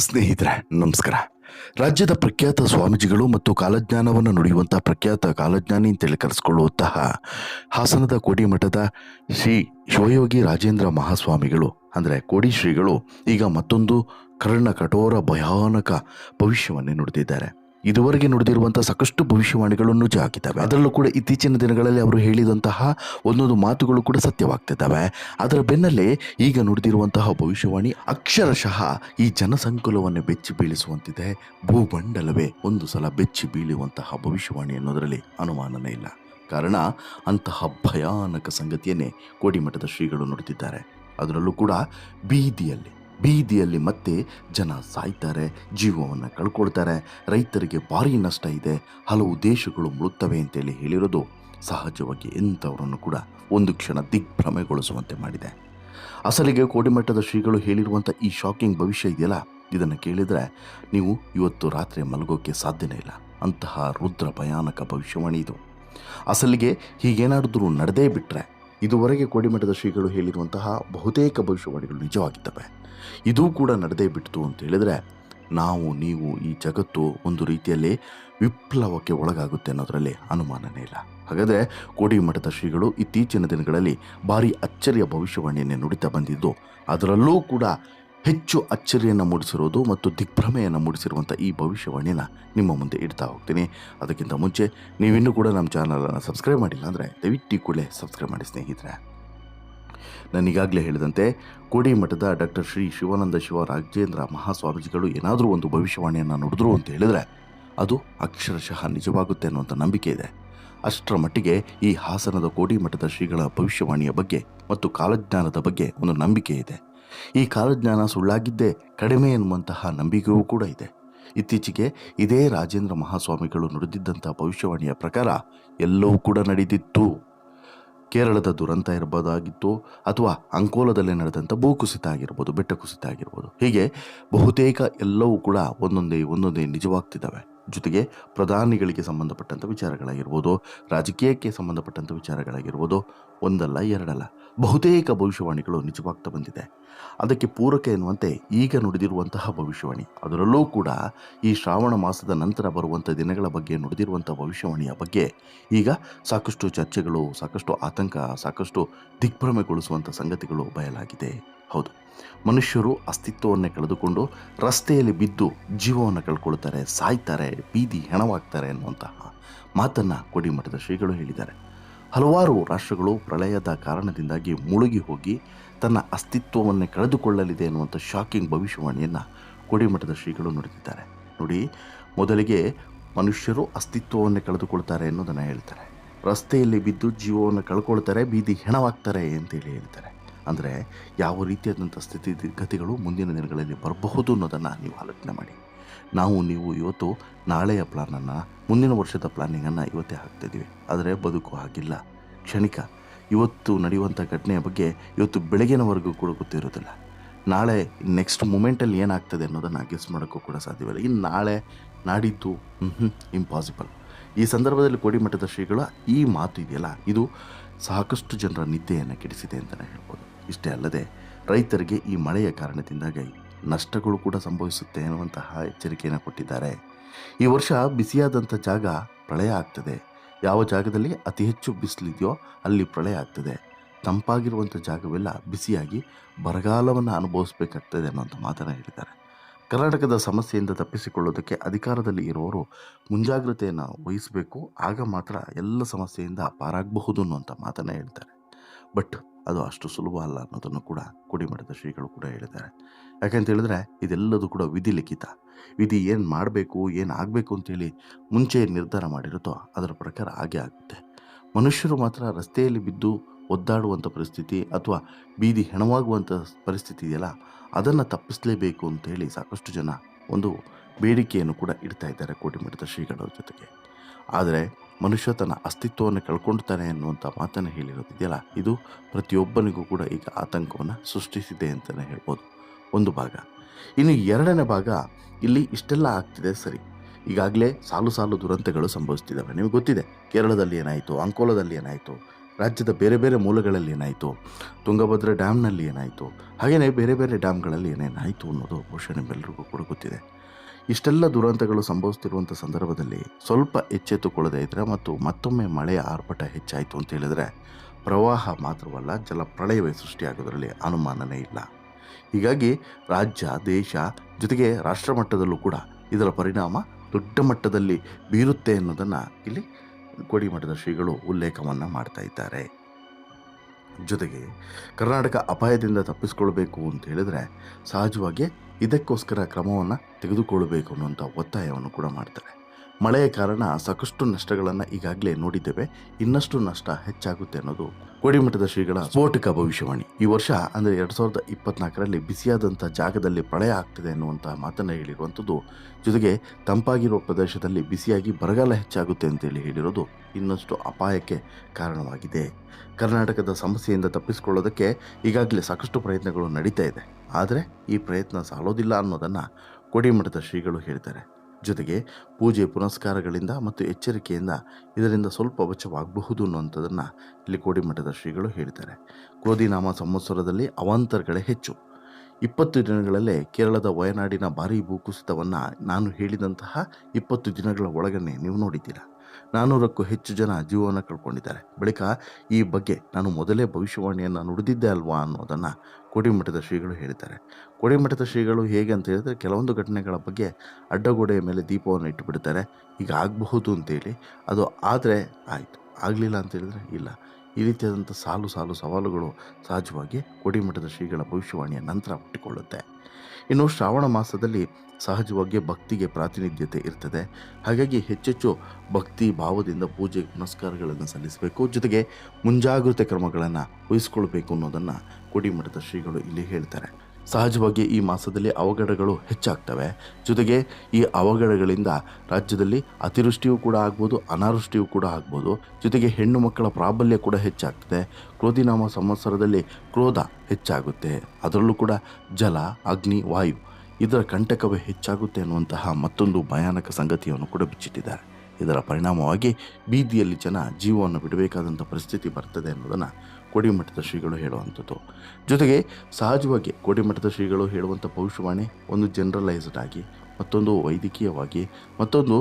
ಸ್ನೇಹಿತರೆ, ನಮಸ್ಕಾರ. ರಾಜ್ಯದ ಪ್ರಖ್ಯಾತ ಸ್ವಾಮೀಜಿಗಳು ಮತ್ತು ಕಾಲಜ್ಞಾನವನ್ನು ನುಡಿಯುವಂತಹ ಪ್ರಖ್ಯಾತ ಕಾಲಜ್ಞಾನಿ ಅಂತೇಳಿ ಕರೆಸಿಕೊಳ್ಳುವಂತಹ ಹಾಸನದ ಕೋಡಿಮಠದ ಶ್ರೀ ಶಿವಯೋಗಿ ರಾಜೇಂದ್ರ ಮಹಾಸ್ವಾಮಿಗಳು, ಅಂದರೆ ಕೋಡಿ ಶ್ರೀಗಳು, ಈಗ ಮತ್ತೊಂದು ಕರ್ಣ ಕಠೋರ ಭಯಾನಕ ಭವಿಷ್ಯವನ್ನೇ ನುಡಿದಿದ್ದಾರೆ. ಇದುವರೆಗೆ ನುಡಿದಿರುವಂತಹ ಸಾಕಷ್ಟು ಭವಿಷ್ಯವಾಣಿಗಳನ್ನು ನುಜ ಹಾಕಿದ್ದಾವೆ ಅದರಲ್ಲೂ ಕೂಡ ಇತ್ತೀಚಿನ ದಿನಗಳಲ್ಲಿ ಅವರು ಹೇಳಿದಂತಹ ಒಂದೊಂದು ಮಾತುಗಳು ಕೂಡ ಸತ್ಯವಾಗ್ತಿದ್ದಾವೆ. ಅದರ ಬೆನ್ನಲ್ಲೇ ಈಗ ನುಡಿದಿರುವಂತಹ ಭವಿಷ್ಯವಾಣಿ ಅಕ್ಷರಶಃ ಈ ಜನಸಂಕುಲವನ್ನು ಬೆಚ್ಚಿ ಬೀಳಿಸುವಂತಿದೆ. ಭೂಮಂಡಲವೇ ಒಂದು ಸಲ ಬೆಚ್ಚಿ ಬೀಳುವಂತಹ ಭವಿಷ್ಯವಾಣಿ ಅನ್ನೋದರಲ್ಲಿ ಅನುಮಾನನೇ ಇಲ್ಲ. ಕಾರಣ ಅಂತಹ ಭಯಾನಕ ಸಂಗತಿಯನ್ನೇ ಕೋಡಿಮಠದ ಶ್ರೀಗಳು ನುಡಿದಿದ್ದಾರೆ. ಅದರಲ್ಲೂ ಕೂಡ ಬೀದಿಯಲ್ಲಿ ಬೀದಿಯಲ್ಲಿ ಮತ್ತೆ ಜನ ಸಾಯ್ತಾರೆ, ಜೀವವನ್ನು ಕಳ್ಕೊಳ್ತಾರೆ, ರೈತರಿಗೆ ಭಾರಿ ನಷ್ಟ ಇದೆ, ಹಲವು ದೇಶಗಳು ಮುಳುತ್ತವೆ ಅಂತೇಳಿ ಹೇಳಿರೋದು ಸಹಜವಾಗಿ ಎಂಥವರನ್ನು ಕೂಡ ಒಂದು ಕ್ಷಣ ದಿಗ್ಭ್ರಮೆಗೊಳಿಸುವಂತೆ ಮಾಡಿದೆ. ಅಸಲಿಗೆ ಕೋಡಿಮಠದ ಶ್ರೀಗಳು ಹೇಳಿರುವಂಥ ಈ ಶಾಕಿಂಗ್ ಭವಿಷ್ಯ ಇದೆಯಲ್ಲ? ಇದನ್ನು ಕೇಳಿದರೆ ನೀವು ಇವತ್ತು ರಾತ್ರಿ ಮಲಗೋಕ್ಕೆ ಸಾಧ್ಯನೇ ಇಲ್ಲ. ಅಂತಹ ರುದ್ರ ಭಯಾನಕ ಭವಿಷ್ಯವಾಣಿ ಇದು. ಅಸಲಿಗೆ ಹೀಗೇನಾದರೂ ನಡೆದೇ ಬಿಟ್ಟರೆ ಇದುವರೆಗೆ ಕೋಡಿಮಠದ ಶ್ರೀಗಳು ಹೇಳಿರುವಂತಹ ಬಹುತೇಕ ಭವಿಷ್ಯವಾಣಿಗಳು ನಿಜವಾಗಿದ್ದಾವೆ. ಇದೂ ಕೂಡ ನಡೆದೇ ಬಿಡ್ತು ಅಂತ ಹೇಳಿದರೆ ನಾವು, ನೀವು ಈ ಜಗತ್ತು ಒಂದು ರೀತಿಯಲ್ಲಿ ವಿಪ್ಲವಕ್ಕೆ ಒಳಗಾಗುತ್ತೆ ಅನ್ನೋದರಲ್ಲಿ ಅನುಮಾನನೇ ಇಲ್ಲ. ಹಾಗಾದರೆ ಕೋಡಿಮಠದ ಶ್ರೀಗಳು ಇತ್ತೀಚಿನ ದಿನಗಳಲ್ಲಿ ಭಾರಿ ಅಚ್ಚರಿಯ ಭವಿಷ್ಯವಾಣಿಯನ್ನೇ ನುಡಿತಾ ಬಂದಿದ್ದು, ಅದರಲ್ಲೂ ಕೂಡ ಹೆಚ್ಚು ಅಚ್ಚರಿಯನ್ನು ಮೂಡಿಸಿರೋದು ಮತ್ತು ದಿಗ್ಭ್ರಮೆಯನ್ನು ಮೂಡಿಸಿರುವಂಥ ಈ ಭವಿಷ್ಯವಾಣಿನ ನಿಮ್ಮ ಮುಂದೆ ಇಡ್ತಾ ಹೋಗ್ತೀನಿ. ಅದಕ್ಕಿಂತ ಮುಂಚೆ ನೀವಿನ್ನೂ ಕೂಡ ನಮ್ಮ ಚಾನಲನ್ನು ಸಬ್ಸ್ಕ್ರೈಬ್ ಮಾಡಿಲ್ಲ ಅಂದರೆ ದಯವಿಟ್ಟು ಕೂಡಲೇ ಸಬ್ಸ್ಕ್ರೈಬ್ ಮಾಡಿ ಸ್ನೇಹಿತರೆ. ನಾನು ಈಗಾಗಲೇ ಹೇಳಿದಂತೆ ಕೋಡಿ ಮಠದ ಡಾಕ್ಟರ್ ಶ್ರೀ ಶಿವಾನಂದ ಶಿವ ರಾಜೇಂದ್ರ ಮಹಾಸ್ವಾಮೀಜಿಗಳು ಏನಾದರೂ ಒಂದು ಭವಿಷ್ಯವಾಣಿಯನ್ನು ನುಡಿದ್ರು ಅಂತ ಹೇಳಿದರೆ ಅದು ಅಕ್ಷರಶಃ ನಿಜವಾಗುತ್ತೆ ಅನ್ನುವಂಥ ನಂಬಿಕೆ ಇದೆ. ಅಷ್ಟರ ಮಟ್ಟಿಗೆ ಈ ಹಾಸನದ ಕೋಡಿ ಮಠದ ಶ್ರೀಗಳ ಭವಿಷ್ಯವಾಣಿಯ ಬಗ್ಗೆ ಮತ್ತು ಕಾಲಜ್ಞಾನದ ಬಗ್ಗೆ ಒಂದು ನಂಬಿಕೆ ಇದೆ. ಈ ಕಾಲಜ್ಞಾನ ಸುಳ್ಳಾಗಿದ್ದೇ ಕಡಿಮೆ ಎನ್ನುವಂತಹ ನಂಬಿಕೆಯೂ ಕೂಡ ಇದೆ. ಇತ್ತೀಚೆಗೆ ಇದೇ ರಾಜೇಂದ್ರ ಮಹಾಸ್ವಾಮಿಗಳು ನುಡಿದಿದ್ದಂಥ ಭವಿಷ್ಯವಾಣಿಯ ಪ್ರಕಾರ ಎಲ್ಲವೂ ಕೂಡ ನಡೆದಿತ್ತು. ಕೇರಳದ ದುರಂತ ಇರಬಹುದಾಗಿತ್ತು ಅಥವಾ ಅಂಕೋಲದಲ್ಲಿ ನಡೆದಂಥ ಭೂಕುಸಿತ ಆಗಿರ್ಬೋದು, ಬೆಟ್ಟ ಕುಸಿತ ಆಗಿರ್ಬೋದು, ಹೀಗೆ ಬಹುತೇಕ ಎಲ್ಲವೂ ಕೂಡ ಒಂದೊಂದೇ ಒಂದೊಂದೇ ನಿಜವಾಗ್ತಿದ್ದಾವೆ. ಜೊತೆಗೆ ಪ್ರಧಾನಿಗಳಿಗೆ ಸಂಬಂಧಪಟ್ಟಂಥ ವಿಚಾರಗಳಾಗಿರ್ಬೋದು, ರಾಜಕೀಯಕ್ಕೆ ಸಂಬಂಧಪಟ್ಟಂಥ ವಿಚಾರಗಳಾಗಿರ್ಬೋದು, ಒಂದಲ್ಲ ಎರಡಲ್ಲ, ಬಹುತೇಕ ಭವಿಷ್ಯವಾಣಿಗಳು ನಿಜವಾಗ್ತಾ ಬಂದಿದೆ. ಅದಕ್ಕೆ ಪೂರಕ ಎನ್ನುವಂತೆ ಈಗ ನುಡಿದಿರುವಂತಹ ಭವಿಷ್ಯವಾಣಿ, ಅದರಲ್ಲೂ ಕೂಡ ಈ ಶ್ರಾವಣ ಮಾಸದ ನಂತರ ಬರುವಂಥ ದಿನಗಳ ಬಗ್ಗೆ ನುಡಿದಿರುವಂಥ ಭವಿಷ್ಯವಾಣಿಯ ಬಗ್ಗೆ ಈಗ ಸಾಕಷ್ಟು ಚರ್ಚೆಗಳು, ಸಾಕಷ್ಟು ಆತಂಕ, ಸಾಕಷ್ಟು ದಿಗ್ಭ್ರಮೆಗೊಳಿಸುವಂಥ ಸಂಗತಿಗಳು ಬಯಲಾಗಿದೆ. ಹೌದು. ಮನುಷ್ಯರು ಅಸ್ತಿತ್ವವನ್ನೇ ಕಳೆದುಕೊಂಡು ರಸ್ತೆಯಲ್ಲಿ ಬಿದ್ದು ಜೀವವನ್ನು ಕಳ್ಕೊಳ್ತಾರೆ, ಸಾಯ್ತಾರೆ, ಬೀದಿ ಹೆಣವಾಗ್ತಾರೆ ಅನ್ನುವಂತಹ ಮಾತನ್ನು ಕೊಡಿಮಠದ ಶ್ರೀಗಳು ಹೇಳಿದ್ದಾರೆ. ಹಲವಾರು ರಾಷ್ಟ್ರಗಳು ಪ್ರಳಯದ ಕಾರಣದಿಂದಾಗಿ ಮುಳುಗಿ ಹೋಗಿ ತನ್ನ ಅಸ್ತಿತ್ವವನ್ನೇ ಕಳೆದುಕೊಳ್ಳಲಿದೆ ಎನ್ನುವಂಥ ಶಾಕಿಂಗ್ ಭವಿಷ್ಯವಾಣಿಯನ್ನು ಕೊಡಿಮಠದ ಶ್ರೀಗಳು ನುಡಿದಿದ್ದಾರೆ. ನೋಡಿ, ಮೊದಲಿಗೆ ಮನುಷ್ಯರು ಅಸ್ತಿತ್ವವನ್ನೇ ಕಳೆದುಕೊಳ್ತಾರೆ ಅನ್ನೋದನ್ನು ಹೇಳ್ತಾರೆ. ರಸ್ತೆಯಲ್ಲಿ ಬಿದ್ದು ಜೀವವನ್ನು ಕಳ್ಕೊಳ್ತಾರೆ, ಬೀದಿ ಹೆಣವಾಗ್ತಾರೆ ಅಂತೇಳಿ ಹೇಳ್ತಾರೆ. ಅಂದರೆ ಯಾವ ರೀತಿಯಾದಂಥ ಸ್ಥಿತಿ ಗತಿಗಳು ಮುಂದಿನ ದಿನಗಳಲ್ಲಿ ಬರಬಹುದು ಅನ್ನೋದನ್ನು ನೀವು ಆಲೋಚನೆ ಮಾಡಿ. ನಾವು, ನೀವು ಇವತ್ತು ನಾಳೆಯ ಪ್ಲಾನನ್ನು, ಮುಂದಿನ ವರ್ಷದ ಪ್ಲಾನಿಂಗನ್ನು ಇವತ್ತೇ ಹಾಕ್ತಿದ್ದೀವಿ ಆದರೆ ಬದುಕು ಹಾಗಿಲ್ಲ. ಕ್ಷಣಿಕ. ಇವತ್ತು ನಡೆಯುವಂಥ ಘಟನೆಯ ಬಗ್ಗೆ ಇವತ್ತು ಬೆಳಗಿನವರೆಗೂ ಕೂಡ ಗೊತ್ತಿರೋದಿಲ್ಲ. ನಾಳೆ ನೆಕ್ಸ್ಟ್ ಮೂಮೆಂಟಲ್ಲಿ ಏನಾಗ್ತದೆ ಅನ್ನೋದನ್ನು ಗೆಸ್ ಮಾಡೋಕ್ಕೂ ಕೂಡ ಸಾಧ್ಯವಿಲ್ಲ. ಇನ್ನು ನಾಳೆ ನಾಡಿದ್ದು ಹ್ಞೂ ಇಂಪಾಸಿಬಲ್ ಈ ಸಂದರ್ಭದಲ್ಲಿ ಕೋಡಿಮಠದ ಶ್ರೀಗಳ ಈ ಮಾತು ಇದೆಯಲ್ಲ? ಇದು ಸಾಕಷ್ಟು ಜನರ ನಿದ್ದೆಯನ್ನು ಕೆಡಿಸಿದೆ ಅಂತಲೇ ಹೇಳ್ಬೋದು. ಇಷ್ಟೇ ಅಲ್ಲದೆ ರೈತರಿಗೆ ಈ ಮಳೆಯ ಕಾರಣದಿಂದಾಗಿ ನಷ್ಟಗಳು ಕೂಡ ಸಂಭವಿಸುತ್ತೆ ಅನ್ನುವಂತಹ ಎಚ್ಚರಿಕೆಯನ್ನು ಕೊಟ್ಟಿದ್ದಾರೆ. ಈ ವರ್ಷ ಬಿಸಿಯಾದಂಥ ಜಾಗ ಪ್ರಳಯ ಆಗ್ತದೆ. ಯಾವ ಜಾಗದಲ್ಲಿ ಅತಿ ಹೆಚ್ಚು ಬಿಸಿಲಿದೆಯೋ ಅಲ್ಲಿ ಪ್ರಳಯ ಆಗ್ತದೆ. ತಂಪಾಗಿರುವಂಥ ಜಾಗವೆಲ್ಲ ಬಿಸಿಯಾಗಿ ಬರಗಾಲವನ್ನು ಅನುಭವಿಸಬೇಕಾಗ್ತದೆ ಅನ್ನುವಂಥ ಮಾತನ್ನು ಹೇಳಿದ್ದಾರೆ. ಕರ್ನಾಟಕದ ಸಮಸ್ಯೆಯಿಂದ ತಪ್ಪಿಸಿಕೊಳ್ಳೋದಕ್ಕೆ ಅಧಿಕಾರದಲ್ಲಿ ಇರುವವರು ಮುಂಜಾಗ್ರತೆಯನ್ನು ವಹಿಸಬೇಕು. ಆಗ ಮಾತ್ರ ಎಲ್ಲ ಸಮಸ್ಯೆಯಿಂದ ಪಾರಾಗಬಹುದು ಅನ್ನುವಂಥ ಮಾತನ್ನು ಹೇಳ್ತಾರೆ. ಬಟ್ ಅದು ಅಷ್ಟು ಸುಲಭ ಅಲ್ಲ ಅನ್ನೋದನ್ನು ಕೂಡ ಕುಡಿಮಠದ ಶ್ರೀಗಳು ಕೂಡ ಹೇಳಿದ್ದಾರೆ. ಯಾಕೆಂತ ಹೇಳಿದ್ರೆ ಇದೆಲ್ಲದೂ ಕೂಡ ವಿಧಿ ಲಿಖಿತ. ವಿಧಿ ಏನು ಮಾಡಬೇಕು, ಏನು ಆಗಬೇಕು ಅಂತೇಳಿ ಮುಂಚೆ ನಿರ್ಧಾರ ಮಾಡಿರುತ್ತೋ ಅದರ ಪ್ರಕಾರ ಹಾಗೆ ಆಗುತ್ತೆ. ಮನುಷ್ಯರು ಮಾತ್ರ ರಸ್ತೆಯಲ್ಲಿ ಬಿದ್ದು ಒದ್ದಾಡುವಂಥ ಪರಿಸ್ಥಿತಿ ಅಥವಾ ಬೀದಿ ಹೆಣವಾಗುವಂಥ ಪರಿಸ್ಥಿತಿ ಇದೆಯಲ್ಲ, ಅದನ್ನು ತಪ್ಪಿಸಲೇಬೇಕು ಅಂತೇಳಿ ಸಾಕಷ್ಟು ಜನ ಒಂದು ಬೇಡಿಕೆಯನ್ನು ಕೂಡ ಇಡ್ತಾ ಇದ್ದಾರೆ ಕೋಟಿಮಠದ ಶ್ರೀಗಳ ಜೊತೆಗೆ. ಆದರೆ ಮನುಷ್ಯ ತನ್ನ ಅಸ್ತಿತ್ವವನ್ನು ಕಳ್ಕೊಳ್ತಾನೆ ಅನ್ನುವಂಥ ಮಾತನ್ನು ಹೇಳಿರೋದಿದೆಯಲ್ಲ ಇದು ಪ್ರತಿಯೊಬ್ಬನಿಗೂ ಕೂಡ ಈಗ ಆತಂಕವನ್ನು ಸೃಷ್ಟಿಸಿದೆ ಅಂತಲೇ ಹೇಳ್ಬೋದು. ಒಂದು ಭಾಗ. ಇನ್ನು ಎರಡನೇ ಭಾಗ ಇಲ್ಲಿ ಇಷ್ಟೆಲ್ಲ ಆಗ್ತಿದೆ ಸರಿ. ಈಗಾಗಲೇ ಸಾಲು ಸಾಲು ದುರಂತಗಳು ಸಂಭವಿಸ್ತಿದ್ದಾವೆ. ನಿಮಗೆ ಗೊತ್ತಿದೆ, ಕೇರಳದಲ್ಲಿ ಏನಾಯಿತು, ಅಂಕೋಲದಲ್ಲಿ ಏನಾಯಿತು, ರಾಜ್ಯದ ಬೇರೆ ಬೇರೆ ಮೂಲಗಳಲ್ಲಿ ಏನಾಯಿತು, ತುಂಗಭದ್ರಾ ಡ್ಯಾಮ್ನಲ್ಲಿ ಏನಾಯಿತು ಹಾಗೆಯೇ ಬೇರೆ ಬೇರೆ ಡ್ಯಾಮ್ಗಳಲ್ಲಿ ಏನೇನಾಯಿತು ಅನ್ನೋದು ಬಹುಶಃ ನಿಮ್ಮೆಲ್ಲರಿಗೂ ಕೂಡ ಗೊತ್ತಿದೆ. ಇಷ್ಟೆಲ್ಲ ದುರಂತಗಳು ಸಂಭವಿಸ್ತಿರುವಂಥ ಸಂದರ್ಭದಲ್ಲಿ ಸ್ವಲ್ಪ ಎಚ್ಚೆತ್ತುಕೊಳ್ಳದೇ ಇದ್ದರೆ ಮತ್ತು ಮತ್ತೊಮ್ಮೆ ಮಳೆಯ ಆರ್ಭಟ ಹೆಚ್ಚಾಯಿತು ಅಂತ ಹೇಳಿದ್ರೆ ಪ್ರವಾಹ ಮಾತ್ರವಲ್ಲ, ಜಲ ಪ್ರಳಯವೇ ಸೃಷ್ಟಿಯಾಗೋದರಲ್ಲಿ ಅನುಮಾನನೇ ಇಲ್ಲ. ಹೀಗಾಗಿ ರಾಜ್ಯ, ದೇಶ ಜೊತೆಗೆ ರಾಷ್ಟ್ರ ಮಟ್ಟದಲ್ಲೂ ಕೂಡ ಇದರ ಪರಿಣಾಮ ದೊಡ್ಡ ಮಟ್ಟದಲ್ಲಿ ಬೀರುತ್ತೆ ಅನ್ನೋದನ್ನು ಇಲ್ಲಿ ಕೋಡಿಮಠದ ಶ್ರೀಗಳು ಉಲ್ಲೇಖವನ್ನು ಮಾಡ್ತಾ ಇದ್ದಾರೆ. ಜೊತೆಗೆ ಕರ್ನಾಟಕ ಅಪಾಯದಿಂದ ತಪ್ಪಿಸಿಕೊಳ್ಬೇಕು ಅಂತ ಹೇಳಿದ್ರೆ ಸಹಜವಾಗಿ ಇದಕ್ಕೋಸ್ಕರ ಕ್ರಮವನ್ನು ತೆಗೆದುಕೊಳ್ಳಬೇಕು ಅನ್ನುವಂಥ ಒತ್ತಾಯವನ್ನು ಕೂಡ ಮಾಡ್ತಾರೆ. ಮಳೆಯ ಕಾರಣ ಸಾಕಷ್ಟು ನಷ್ಟಗಳನ್ನು ಈಗಾಗಲೇ ನೋಡಿದ್ದೇವೆ. ಇನ್ನಷ್ಟು ನಷ್ಟ ಹೆಚ್ಚಾಗುತ್ತೆ ಅನ್ನೋದು ಕೋಡಿಮಠದ ಶ್ರೀಗಳ ಸ್ಫೋಟಕ ಭವಿಷ್ಯವಾಣಿ. ಈ ವರ್ಷ ಅಂದರೆ ಎರಡು ಸಾವಿರದ ಇಪ್ಪತ್ನಾಲ್ಕರಲ್ಲಿ ಬಿಸಿಯಾದಂಥ ಜಾಗದಲ್ಲಿ ಪ್ರಳಯ ಆಗ್ತದೆ ಅನ್ನುವಂಥ ಮಾತನ್ನು ಹೇಳಿರುವಂಥದ್ದು ಜೊತೆಗೆ ತಂಪಾಗಿರುವ ಪ್ರದೇಶದಲ್ಲಿ ಬಿಸಿಯಾಗಿ ಬರಗಾಲ ಹೆಚ್ಚಾಗುತ್ತೆ ಅಂತೇಳಿ ಹೇಳಿರೋದು ಇನ್ನಷ್ಟು ಅಪಾಯಕ್ಕೆ ಕಾರಣವಾಗಿದೆ. ಕರ್ನಾಟಕದ ಸಮಸ್ಯೆಯಿಂದ ತಪ್ಪಿಸಿಕೊಳ್ಳೋದಕ್ಕೆ ಈಗಾಗಲೇ ಸಾಕಷ್ಟು ಪ್ರಯತ್ನಗಳು ನಡೀತಾ ಇದೆ. ಆದರೆ ಈ ಪ್ರಯತ್ನ ಸಾಲೋದಿಲ್ಲ ಅನ್ನೋದನ್ನು ಕೋಡಿಮಠದ ಶ್ರೀಗಳು ಹೇಳ್ತಾರೆ. ಜೊತೆಗೆ ಪೂಜೆ ಪುನಸ್ಕಾರಗಳಿಂದ ಮತ್ತು ಎಚ್ಚರಿಕೆಯಿಂದ ಇದರಿಂದ ಸ್ವಲ್ಪ ಬಚಾವಾಗಬಹುದು ಅನ್ನುವಂಥದ್ದನ್ನು ಇಲ್ಲಿ ಕೋಡಿಮಠದ ಶ್ರೀಗಳು ಹೇಳ್ತಾರೆ ಗೋಧಿನಾಮ ಸಂವತ್ಸರದಲ್ಲಿ ಅವಾಂತರಗಳೇ ಹೆಚ್ಚು. ಇಪ್ಪತ್ತು ದಿನಗಳಲ್ಲೇ ಕೇರಳದ ವಯನಾಡಿನ ಭಾರೀ ಭೂಕುಸಿತವನ್ನು ನಾನು ಹೇಳಿದಂತಹ ಇಪ್ಪತ್ತು ದಿನಗಳ ಒಳಗನೆ ನೀವು ನೋಡಿದ್ದೀರಾ? ನಾನ್ನೂರಕ್ಕೂ ಹೆಚ್ಚು ಜನ ಜೀವವನ್ನು ಕಳ್ಕೊಂಡಿದ್ದಾರೆ. ಬಳಿಕ ಈ ಬಗ್ಗೆ ನಾನು ಮೊದಲೇ ಭವಿಷ್ಯವಾಣಿಯನ್ನು ನುಡಿದಿದ್ದೆ ಅಲ್ವಾ ಅನ್ನೋದನ್ನು ಕೋಡಿಮಠದ ಶ್ರೀಗಳು ಹೇಳಿದ್ದಾರೆ. ಕೋಡಿಮಠದ ಶ್ರೀಗಳು ಹೇಗೆ ಅಂತ ಹೇಳಿದ್ರೆ ಕೆಲವೊಂದು ಘಟನೆಗಳ ಬಗ್ಗೆ ಅಡ್ಡಗೋಡೆಯ ಮೇಲೆ ದೀಪವನ್ನು ಇಟ್ಟುಬಿಡ್ತಾರೆ. ಈಗ ಆಗಬಹುದು ಅಂತೇಳಿ ಅದು ಆದರೆ ಆಯಿತು. ಆಗಲಿಲ್ಲ ಅಂತ ಹೇಳಿದ್ರೆ ಇಲ್ಲ. ಈ ರೀತಿಯಾದಂಥ ಸಾಲು ಸಾಲು ಸವಾಲುಗಳು ಸಹಜವಾಗಿ ಕೋಡಿಮಠದ ಶ್ರೀಗಳ ಭವಿಷ್ಯವಾಣಿಯ ನಂತರ ಹುಟ್ಟಿಕೊಳ್ಳುತ್ತೆ. ಇನ್ನು ಶ್ರಾವಣ ಮಾಸದಲ್ಲಿ ಸಹಜವಾಗಿ ಭಕ್ತಿಗೆ ಪ್ರಾತಿನಿಧ್ಯತೆ ಇರ್ತದೆ. ಹಾಗಾಗಿ ಹೆಚ್ಚೆಚ್ಚು ಭಕ್ತಿ ಭಾವದಿಂದ ಪೂಜೆ, ಪುನಸ್ಕಾರಗಳನ್ನು ಸಲ್ಲಿಸಬೇಕು. ಜೊತೆಗೆ ಮುಂಜಾಗ್ರತೆ ಕ್ರಮಗಳನ್ನು ವಹಿಸ್ಕೊಳ್ಬೇಕು ಅನ್ನೋದನ್ನು ಕುಡಿಮಠದ ಶ್ರೀಗಳು ಇಲ್ಲಿ ಹೇಳ್ತಾರೆ. ಸಹಜವಾಗಿ ಈ ಮಾಸದಲ್ಲಿ ಅವಘಡಗಳು ಹೆಚ್ಚಾಗ್ತವೆ. ಜೊತೆಗೆ ಈ ಅವಘಡಗಳಿಂದ ರಾಜ್ಯದಲ್ಲಿ ಅತಿವೃಷ್ಟಿಯೂ ಕೂಡ ಆಗ್ಬೋದು, ಅನಾವೃಷ್ಟಿಯೂ ಕೂಡ ಆಗ್ಬೋದು. ಜೊತೆಗೆ ಹೆಣ್ಣು ಮಕ್ಕಳ ಪ್ರಾಬಲ್ಯ ಕೂಡ ಹೆಚ್ಚಾಗ್ತದೆ. ಕ್ರೋಧಿನಾಮ ಸಂವತ್ಸರದಲ್ಲಿ ಕ್ರೋಧ ಹೆಚ್ಚಾಗುತ್ತೆ. ಅದರಲ್ಲೂ ಕೂಡ ಜಲ, ಅಗ್ನಿ, ವಾಯು ಇದರ ಕಂಟಕವೇ ಹೆಚ್ಚಾಗುತ್ತೆ ಅನ್ನುವಂತಹ ಮತ್ತೊಂದು ಭಯಾನಕ ಸಂಗತಿಯನ್ನು ಕೂಡ ಬಿಚ್ಚಿಟ್ಟಿದ್ದಾರೆ. ಇದರ ಪರಿಣಾಮವಾಗಿ ಬೀದಿಯಲ್ಲಿ ಜನ ಜೀವವನ್ನು ಬಿಡಬೇಕಾದಂಥ ಪರಿಸ್ಥಿತಿ ಬರ್ತದೆ ಅನ್ನೋದನ್ನು ಕೋಡಿಮಠದ ಶ್ರೀಗಳು ಹೇಳುವಂಥದ್ದು. ಜೊತೆಗೆ ಸಹಜವಾಗಿ ಕೋಡಿಮಠದ ಶ್ರೀಗಳು ಹೇಳುವಂಥ ಭವಿಷ್ಯವಾಣಿ ಒಂದು ಜನರಲೈಸ್ಡ್ ಆಗಿ, ಮತ್ತೊಂದು ವೈದ್ಯಕೀಯವಾಗಿ, ಮತ್ತೊಂದು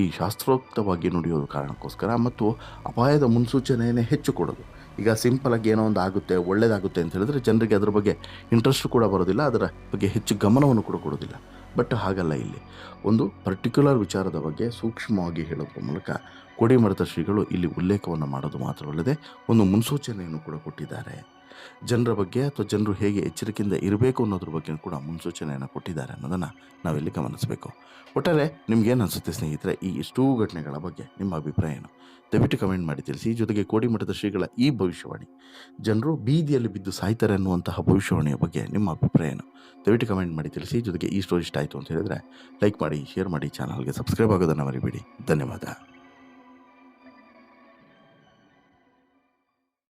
ಈ ಶಾಸ್ತ್ರೋಕ್ತವಾಗಿ ನುಡಿಯೋದು ಕಾರಣಕ್ಕೋಸ್ಕರ ಮತ್ತು ಅಪಾಯದ ಮುನ್ಸೂಚನೆಯನ್ನೇ ಹೆಚ್ಚು ಕೊಡೋದು. ಈಗ ಸಿಂಪಲಾಗಿ ಏನೋ ಒಂದು ಆಗುತ್ತೆ ಒಳ್ಳೆಯದಾಗುತ್ತೆ ಅಂತ ಹೇಳಿದ್ರೆ ಜನರಿಗೆ ಅದರ ಬಗ್ಗೆ ಇಂಟ್ರೆಸ್ಟ್ ಕೂಡ ಬರೋದಿಲ್ಲ, ಅದರ ಬಗ್ಗೆ ಹೆಚ್ಚು ಗಮನವನ್ನು ಕೂಡ ಕೊಡೋದಿಲ್ಲ. ಬಟ್ ಹಾಗಲ್ಲ ಇಲ್ಲಿ. ಒಂದು ಪರ್ಟಿಕ್ಯುಲರ್ ವಿಚಾರದ ಬಗ್ಗೆ ಸೂಕ್ಷ್ಮವಾಗಿ ಹೇಳೋದ್ರ ಮೂಲಕ ಕೋಡಿಮರದ ಶ್ರೀಗಳು ಇಲ್ಲಿ ಉಲ್ಲೇಖವನ್ನು ಮಾಡೋದು ಮಾತ್ರವಲ್ಲದೆ ಒಂದು ಮುನ್ಸೂಚನೆಯನ್ನು ಕೂಡ ಕೊಟ್ಟಿದ್ದಾರೆ. ಜನರ ಬಗ್ಗೆ ಅಥವಾ ಜನರು ಹೇಗೆ ಎಚ್ಚರಿಕೆಯಿಂದ ಇರಬೇಕು ಅನ್ನೋದ್ರ ಬಗ್ಗೆ ಕೂಡ ಮುನ್ಸೂಚನೆಯನ್ನು ಕೊಟ್ಟಿದ್ದಾರೆ ಅನ್ನೋದನ್ನು ನಾವಿಲ್ಲಿ ಗಮನಿಸಬೇಕು. ಒಟ್ಟಾರೆ ನಿಮ್ಗೇನು ಅನಿಸುತ್ತೆ ಸ್ನೇಹಿತರೆ, ಈ ಇಷ್ಟೂ ಘಟನೆಗಳ ಬಗ್ಗೆ ನಿಮ್ಮ ಅಭಿಪ್ರಾಯ ಏನು? ದಯವಿಟ್ಟು ಕಮೆಂಟ್ ಮಾಡಿ, ತಿಳಿಸಿ. ಜೊತೆಗೆ ಕೋಡಿಮಠದ ಶ್ರೀಗಳ ಈ ಭವಿಷ್ಯವಾಣಿ, ಜನರು ಬೀದಿಯಲ್ಲಿ ಬಿದ್ದು ಸಾಯ್ತಾರೆ ಅನ್ನುವಂತಹ ಭವಿಷ್ಯವಾಣಿಯ ಬಗ್ಗೆ ನಿಮ್ಮ ಅಭಿಪ್ರಾಯ ಏನು? ದಯವಿಟ್ಟು ಕಮೆಂಟ್ ಮಾಡಿ, ತಿಳಿಸಿ. ಜೊತೆಗೆ ಈ ಸ್ಟೋರಿ ಇಷ್ಟ ಆಯಿತು ಅಂತ ಹೇಳಿದರೆ, ಲೈಕ್ ಮಾಡಿ, ಶೇರ್ ಮಾಡಿ, ಚಾನಲ್ಗೆ ಸಬ್ಸ್ಕ್ರೈಬ್ ಆಗೋದನ್ನು ಮರಿಬೇಡಿ. ಧನ್ಯವಾದ.